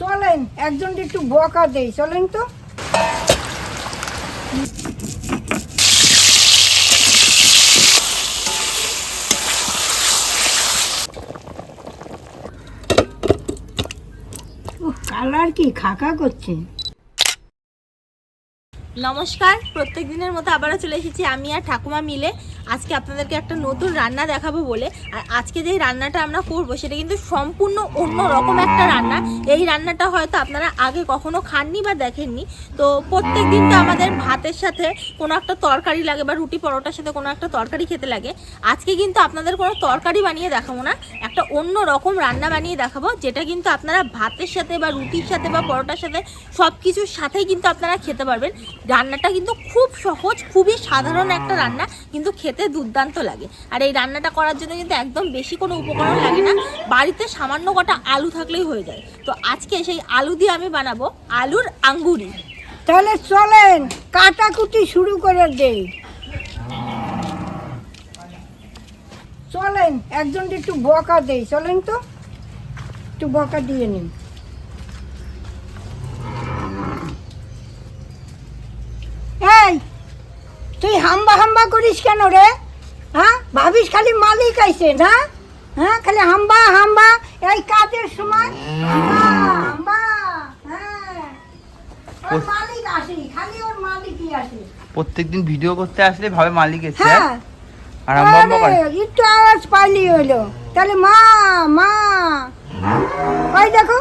চলেন একজন একটু বকা দেই, চলেন তো। কালার কি খাকা করছে। নমস্কার, প্রত্যেক দিনের মতো আবারও চলে এসেছি আমি আর ঠাকুমা মিলে। আজকে আপনাদেরকে একটা নতুন রান্না দেখাবো বলে, আর আজকে যে রান্নাটা আমরা করব সেটা কিন্তু সম্পূর্ণ অন্য রকম একটা রান্না। এই রান্নাটা হয়তো আপনারা আগে কখনো খাননি বা দেখেননি। তো প্রত্যেক দিন তো আমাদের ভাতের সাথে কোনো একটা তরকারি লাগে বা রুটি পরোটার সাথে কোনো একটা তরকারি খেতে লাগে। আজকে কিন্তু আপনাদের কোনো তরকারি বানিয়ে দেখাবো না, একটা অন্য রকম রান্না বানিয়ে দেখাবো, যেটা কিন্তু আপনারা ভাতের সাথে বা রুটির সাথে বা পরোটার সাথে সব কিছুর সাথেই কিন্তু আপনারা খেতে পারবেন। রান্নাটা কিন্তু খুব সহজ, খুবই সাধারণ একটা রান্না, কিন্তু খেতে দুর্দান্ত লাগে। আর এই রান্নাটা করার জন্য কিন্তু একদম বেশি কোনো উপকরণ লাগে না। বাড়িতে সামান্য কটা আলু থাকলেই হয়ে যায়। তো আজকে সেই আলু দিয়ে আমি বানাবো আলুর আঙ্গুরি। তাহলে চলেন, কাটাকুটি শুরু করে দেই। চলেন একজন একটু বকা দেই। চলেন তো, একটু বকা দিয়ে নিন এই তুই হাম্বা হাম্বা করিস কেন রে? হ্যাঁ? ভাবিস খালি মালিক আইছে না হ্যাঁ? খালি হাম্বা হাম্বা এই কাজের সময় হাম্বা হাম্বা হ্যাঁ। ওর মালিক আসে খালি ওর মালিকই আসে। প্রত্যেকদিন ভিডিও করতে আসলে ভাবে মালিক এসছে। হ্যাঁ। আর আম্মা করে। একটু আওয়াজ পাইলি হইল তাহলে মা মা। ওই দেখো।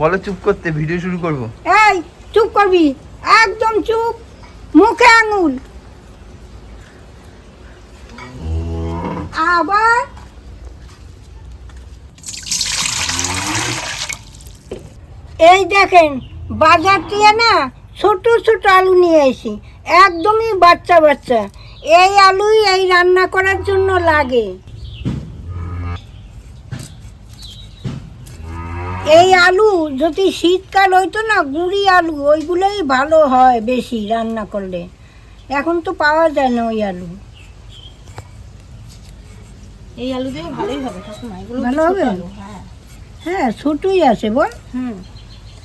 বলো চুপ করতে ভিডিও শুরু করব। এই চুপ করবি। একদম চুপ। মুখে আঙুল। আবার। এই দেখেন, বাজার দিয়ে না ছোট ছোট আলু নিয়ে এসি একদমই বাচ্চা বাচ্চা। এই আলুই এই রান্না করার জন্য লাগে। এই আলু যদি শীতকাল হইতো না গুঁড়ি আলু ওইগুলোই ভালো হয় বেশি রান্না করলে। এখন তো পাওয়া যায় না ওই আলু। এই আলু দিয়ে ভালোই হবে ভালো হবে? হ্যাঁ। হ্যাঁ ছোটই আছে বল হুম।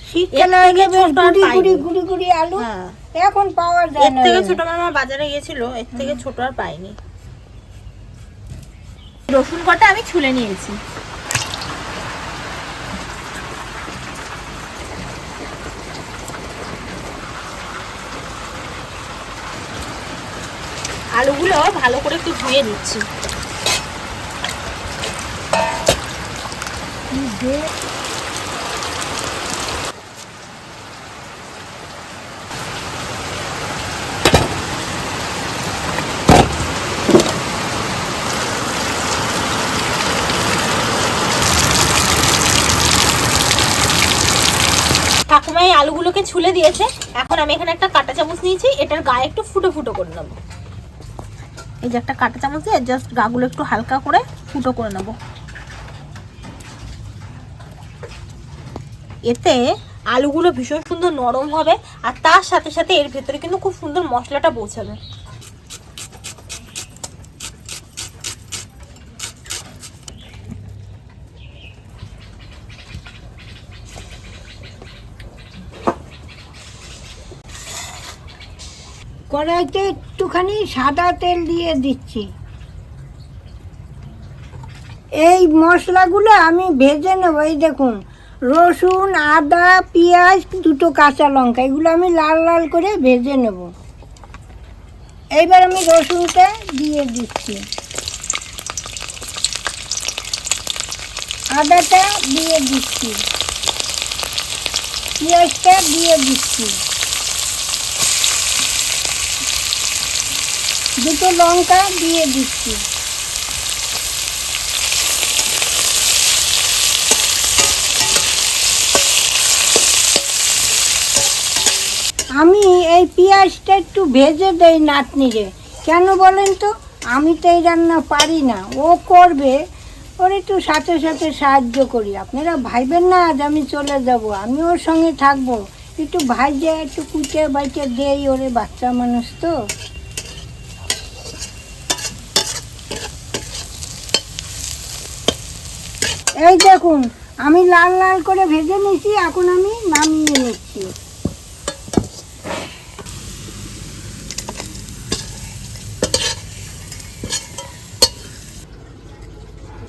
শীতকালে এর বেশ গুড়ি গুড়ি গুড়ি গুড়ি আলু হ্যাঁ। এখন পাওয়া যায় এর থেকে ওই। ছোট মামা বাজারে এর থেকে ছোট আর পাইনি। রসুন কটা আমি ছুলে নিয়েছি। আলুগুলো ভালো করে একটু ধুয়ে নিচ্ছি। ঠাকুমা এই আলুগুলোকে ছুলে দিয়েছে। এখন আমি এখানে একটা কাঁটা চামচ নিয়েছি, এটার গায়ে একটু ফুটো ফুটো করে নেব। এই যে একটা কাটা চামচ দিয়ে জাস্ট গাগুলো একটু হালকা করে ফুটো করে নেব। এতে আলুগুলো ভীষণ সুন্দর নরম হবে, আর তার সাথে সাথে এর ভেতরে কিন্তু খুব সুন্দর মশলাটা পৌঁছাবে। কড়াইতে একটুখানি সাদা তেল দিয়ে দিচ্ছি। এই মশলাগুলো আমি ভেজে নেব, এই দেখুন। রসুন, আদা, পেঁয়াজ, দুটো কাঁচা লঙ্কা, এগুলো আমি লাল লাল করে ভেজে নেব। এইবার আমি রসুনটা দিয়ে দিচ্ছি। আদাটা দিয়ে দিচ্ছি। পেঁয়াজটা দিয়ে দিচ্ছি। দুটো লঙ্কা দিয়ে দিচ্ছি। আমি এই পেঁয়াজটা একটু ভেজে দেই নাতনিরে। কেন বলেন তো? আমি তো এই রান্না পারি না। ও করবে, ওর একটু সাথে সাথে সাহায্য করি। আপনারা ভাইবেন না, আজ আমি চলে যাব। আমি ওর সঙ্গে থাকব। একটু ভাইজে, একটু কুচে বাইচে দেই ওরে বাচ্চা মানুষ তো। এই দেখুন, আমি লাল লাল করে ভেজে নিয়েছি, এখন আমি নামিয়ে নিচ্ছি।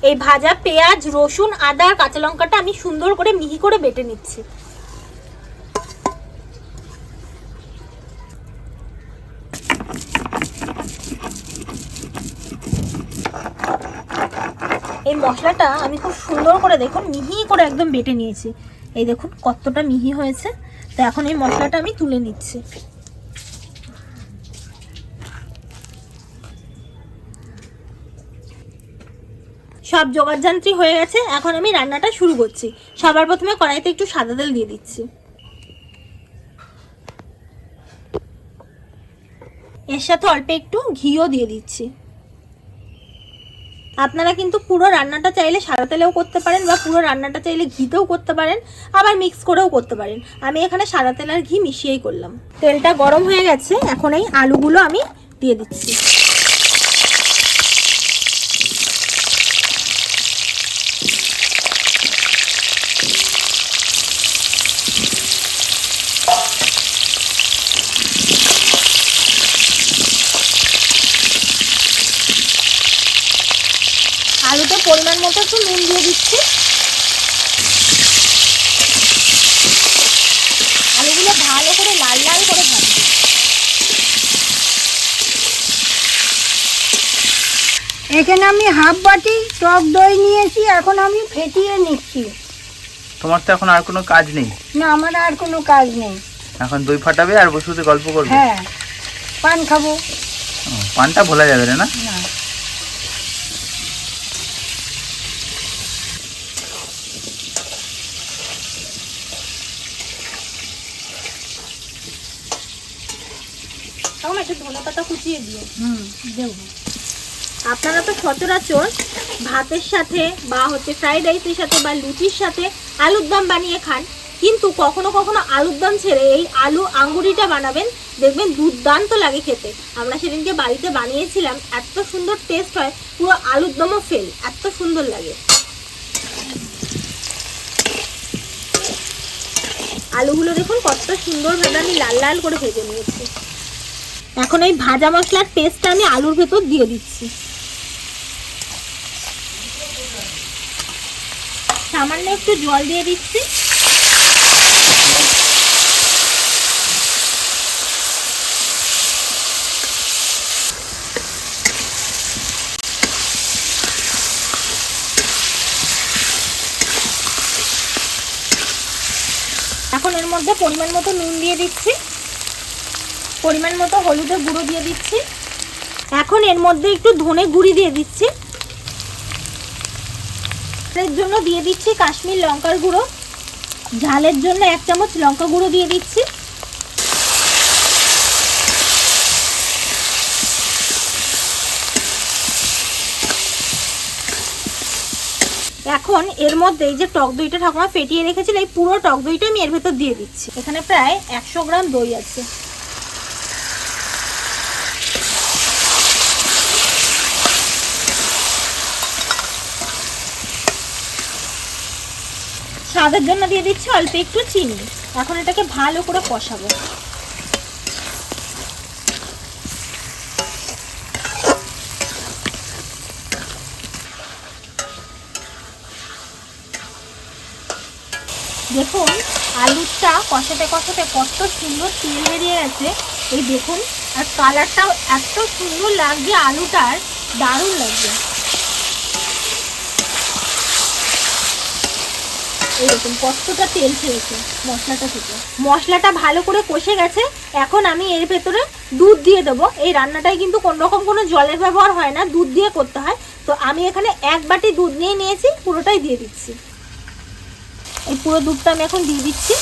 এই ভাজা পেঁয়াজ, রসুন, আদা, কাঁচা লঙ্কাটা আমি সুন্দর করে মিহি করে বেটে নিচ্ছি। মশলাটা আমি খুব সুন্দর করে দেখুন, মিহি করে একদম বেটে নিয়েছি। এই দেখুন কতটা মিহি হয়েছে। তো এখন এই মশলাটা আমি তুলে নিচ্ছি। সব জোগাড় জোগাড়যন্ত্রী হয়ে গেছে, এখন আমি রান্নাটা শুরু করছি। সবার প্রথমে কড়াইতে একটু সাদা তেল দিয়ে দিচ্ছি। এর সাথে অল্প একটু ঘিও দিয়ে দিচ্ছি। আপনারা কিন্তু পুরো রান্নাটা চাইলে সাদা তেলেও করতে পারেন বা পুরো রান্নাটা চাইলে ঘিতেও করতে পারেন, আবার মিক্স করেও করতে পারেন। আমি এখানে সাদা তেল আর ঘি মিশিয়েই করলাম। তেলটা গরম হয়ে গেছে, এখন এই আলুগুলো আমি দিয়ে দিচ্ছি। পরিমাণ মতো একটু নুন দিয়ে দিচ্ছি। আলুগুলো ভালো করে লাল লাল করে ভাজবো এখানে আমি হাফ বাটি টক দই নিয়েছি এখন আমি ফেটিয়ে নিচ্ছি। তোমার তো এখন আর কোনো কাজ নেই? না আমার আর কোনো কাজ নেই। এখন দই ফাটাবে আর বসে গল্প করবে? হ্যাঁ পান খাব। পানটা ভোলা যাবে না? না। একটু ধনে পাতা কুচিয়ে দিও হুম। দেবো। আপনারা তো সচরাচর ভাতের সাথে বা হচ্ছে ফ্রাইড রাইসের সাথে বা লুচির সাথে আলুর দম বানিয়ে খান। কিন্তু কখনো কখনো আলুর দম ছেড়ে এই আলু আঙ্গুরিটা বানাবেন দেখবেন দুর্দান্ত লাগে খেতে। আমরা সেদিনকে বাড়িতে বানিয়েছিলাম এত সুন্দর টেস্ট হয় পুরো আলুর দমও ফেল এত সুন্দর লাগে। আলুগুলো দেখুন কত সুন্দরভাবে আমি লাল লাল করে ভেজে নিয়েছি। এখন এই ভাজা মশলার পেস্টটা আমি আলুর ভেতর দিয়ে দিচ্ছি। সামান্য একটু জল দিয়ে দিচ্ছি। এখন এর মধ্যে পরিমাণ মতো নুন দিয়ে দিচ্ছি। পরিমাণ মতো হলুদের গুঁড়ো দিয়ে দিচ্ছি। এখন এর মধ্যে একটু ধনে গুঁড়ি দিয়ে দিচ্ছি। এর জন্য দিয়ে দিচ্ছি কাশ্মীর লঙ্কার গুঁড়ো। ঝালের জন্য এক চামচ লঙ্কা গুঁড়ো দিয়ে দিচ্ছি। এখন এর মধ্যে এই যে টক দইটা ঠাকুমা ফেটিয়ে রেখেছিল, এই পুরো টক দইটা আমি এর ভেতর দিয়ে দিচ্ছি। এখানে প্রায় একশো গ্রাম দই আছে। স্বাদের জন্য দিয়ে দিচ্ছি অল্প একটু চিনি। এখন এটাকে ভালো করে কষাবো। দেখুন আলুটা কষাতে কষাতে কত সুন্দর তেল বেরিয়ে গেছে। এই দেখুন, আর কালারটাও এত সুন্দর লাগছে, আলুটার দারুণ লাগছে। এরকম কতটা তেল খেয়েছে মশলাটা থেকে। মশলাটা ভালো করে কষে গেছে, এখন আমি এর ভেতরে দুধ দিয়ে দেবো। এই রান্নাটায় কিন্তু কোনো রকম কোনো জলের ব্যবহার হয় না, দুধ দিয়ে করতে হয়। তো আমি এখানে এক বাটি দুধ নিয়ে নিয়েছি, পুরোটাই দিয়ে দিচ্ছি। এই পুরো দুধটা আমি এখন দিয়ে দিচ্ছি।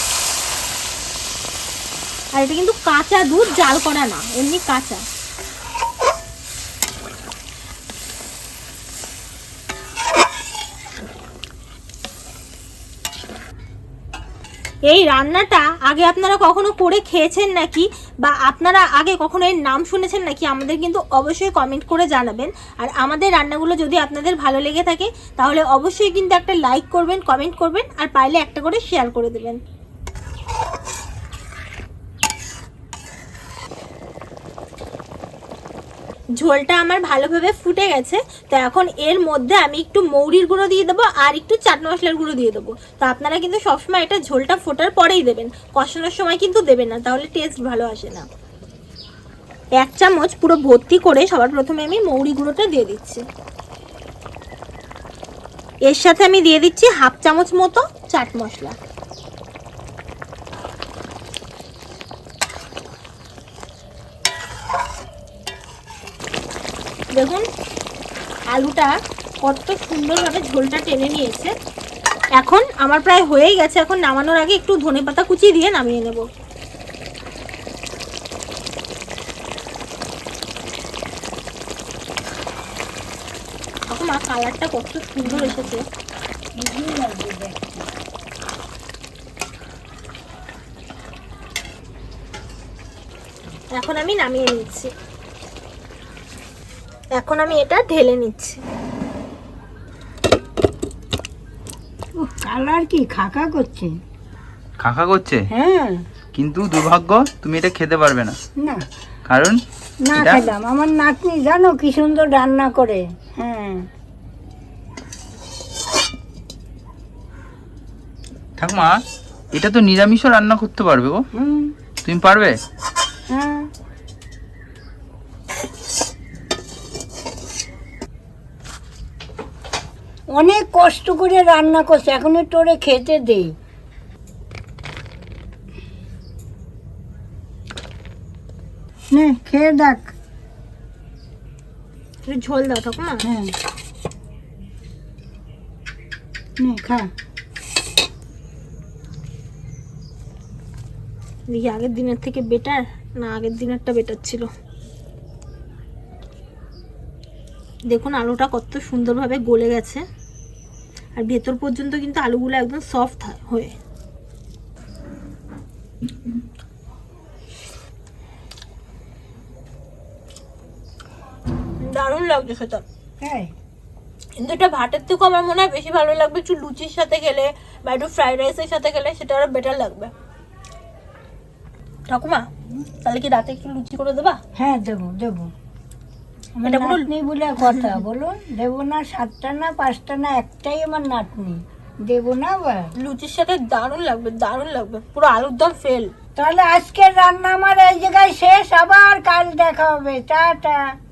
আর এটা কিন্তু কাঁচা দুধ, জাল করা না, এমনি কাঁচা। এই রান্নাটা আগে আপনারা কখনো করে খেয়েছেন নাকি? বা আপনারা আগে কখনো এর নাম শুনেছেন নাকি? আমাদের কিন্তু অবশ্যই কমেন্ট করে জানাবেন। আর আমাদের রান্নাগুলো যদি আপনাদের ভালো লেগে থাকে, তাহলে অবশ্যই কিন্তু একটা লাইক করবেন কমেন্ট করবেন, আর পাইলে একটা করে শেয়ার করে দেবেন। ঝোলটা আমার ভালোভাবে ফুটে গেছে, তো এখন এর মধ্যে আমি একটু মৌরির গুঁড়ো দিয়ে দেবো আর একটু চাট মশলার গুঁড়ো দিয়ে দেবো। তো আপনারা কিন্তু সবসময় এটা ঝোলটা ফোটার পরেই দেবেন, কষানোর সময় কিন্তু দেবেন না, তাহলে টেস্ট ভালো আসে না। এক চামচ পুরো ভর্তি করে সবার প্রথমে আমি মৌরি গুঁড়োটা দিয়ে দিচ্ছি। এর সাথে আমি দিয়ে দিচ্ছি হাফ চামচ মতো চাট মশলা। দেখুন, আলুটা কত সুন্দরভাবে ঝোলটা টেনে নিয়েছে। এখন আমার প্রায় হয়েই গেছে, এখন নামানোর আগে একটু ধনে পাতা কুচি দিয়ে নামিয়ে নেব। কালারটা কত সুন্দর এসেছে। এখন আমি নামিয়ে নিচ্ছি। এখন আমি এটা ঢেলে নিচ্ছি। কালার কি খাকা করছে? খাখা করছে? হ্যাঁ। কিন্তু দুর্ভাগ্য তুমি এটা খেতে পারবে না। না। কারণ না খেলাম। আমার নাতনি জানো কি সুন্দর রান্না করে। হ্যাঁ। ঠাকুমা এটা তো নিরামিষও রান্না করতে পারবে গো। হুম। তুমি পারবে? হ্যাঁ। অনেক কষ্ট করে রান্না করছে এখন একটু ওরে খেতে দেই। নে খেয়ে দেখ। একটু ঝোল দাও ঠাকুমা। হ্যাঁ। নে খা। দেখি আগের দিনের থেকে বেটার না আগের দিনেরটা বেটার ছিল? দেখুন আলুটা কত সুন্দরভাবে গলে গেছে। আর ভেতর পর্যন্ত কিন্তু আলুগুলো একদম সফট হয়ে দারুণ লাগছে সেটা হ্যাঁ। কিন্তু এটা ভাতের থেকেও আমার মনে হয় বেশি ভালো লাগবে একটু লুচির সাথে খেলে বা একটু ফ্রাইড রাইসের সাথে খেলে সেটা আরও বেটার লাগবে। ঠাকুমা তাহলে কি রাতে একটু লুচি করে দেবা? হ্যাঁ দেবো দেবো। এটা কোনো- নাতনি বলে কথা বলুন। দেবো না সাতটা না পাঁচটা না একটাই আমার নাতনি। দেবো না লুচির সাথে দারুণ লাগবে দারুণ লাগবে। পুরো আলুর দম ফেল তাহলে আজকের রান্না আমার এই জায়গায় শেষ আবার কাল দেখা হবে। টাটা।